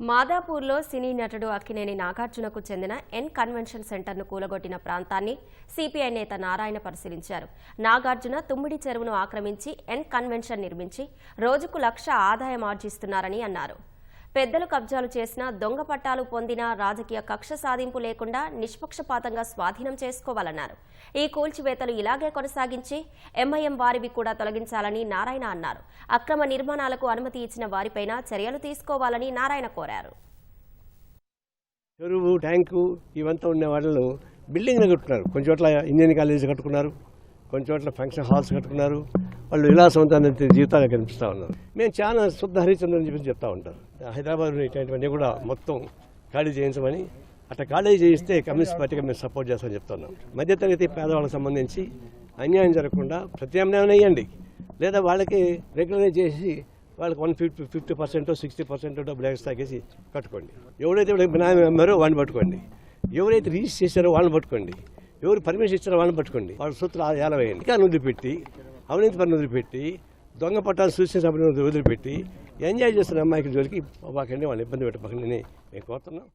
మాదాపూర్లో సినీ నటుడు అక్కినేని నాగార్జునకు చెందిన N convention సెంటర్ను కూలగొట్టిన ప్రాంతాన్ని సిపిఐ నేత నారాయణ పరిశీలించారు. నాగార్జున తుమ్మిడి చెరువును ఆక్రమించి ఎన్ కన్వెన్షన్ నిర్మించి రోజుకు లక్ష ఆదాయం ఆర్జిస్తున్నారని అన్నారు. పెద్దలు కబ్జాలు చేసిన దొంగ పట్టాలు పొందిన రాజకీయ కక్ష సాధింపు లేకుండా నిష్పక్షపాతంగా స్వాధీనం చేసుకోవాలన్నారు. ఈ కూల్చివేతలు ఇలాగే కొనసాగించి ఎంఐఎం వారివి కూడా తొలగించాలని నారాయణ అన్నారు. అక్రమ నిర్మాణాలకు అనుమతి ఇచ్చిన వారిపైన చర్యలు తీసుకోవాలని నారాయణ కోరారు. చెరువు ట్యాంకు ఇవంతా ఉన్న వాళ్ళు బిల్డింగ్ కట్టుకున్నారు. కొన్ని చోట్ల ఇంజనీరింగ్ కాలేజీ కట్టుకున్నారు. కొన్ని చోట్ల ఫంక్షన్ హాల్స్ కట్టుకున్నారు. వాళ్ళు విలాసవంతమైన జీవితాలు కనిపిస్తూ ఉన్నారు. మేము చాలా శుద్ధ హరిచంద్రని చెప్పి చెప్తా ఉంటారు హైదరాబాద్ ఇట్లాంటివన్నీ కూడా మొత్తం ఖాళీ చేయించమని అట్లా ఖాళీ చేయిస్తే కమ్యూనిస్ట్ పార్టీగా మేము సపోర్ట్ చేస్తామని చెప్తున్నాం మధ్యతరగతి పేదవాళ్ళకి సంబంధించి అన్యాయం జరగకుండా ప్రత్యామ్నాయం వేయండి లేదా వాళ్ళకి రెగ్యులరైజ్ చేసి వాళ్ళకి one fifty fifty percent sixty percent డబ్బులు ఎక్స్ట్రా చేసి కట్టుకోండి. ఎవరైతే ఇప్పుడు బినామీ అమ్మారో వాడిని పట్టుకోండి. ఎవరైతే రిజిస్టర్ చేశారో వాళ్ళని పట్టుకోండి. ఎవరు పర్మిషన్ ఇచ్చారో వాళ్ళని పట్టుకోండి. వాళ్ళ సూత్రం ఏలవేయండి ఇంకా వదిలిపెట్టి అవినీతి పని వదిలిపెట్టి దొంగ పట్టాలు సూచన సభను వదిలిపెట్టి ఎంజాయ్ చేస్తున్న అమ్మాయికి జోలికి పోకండి వాళ్ళని ఇబ్బంది పెట్టబోకండి నేను కోరుతున్నాం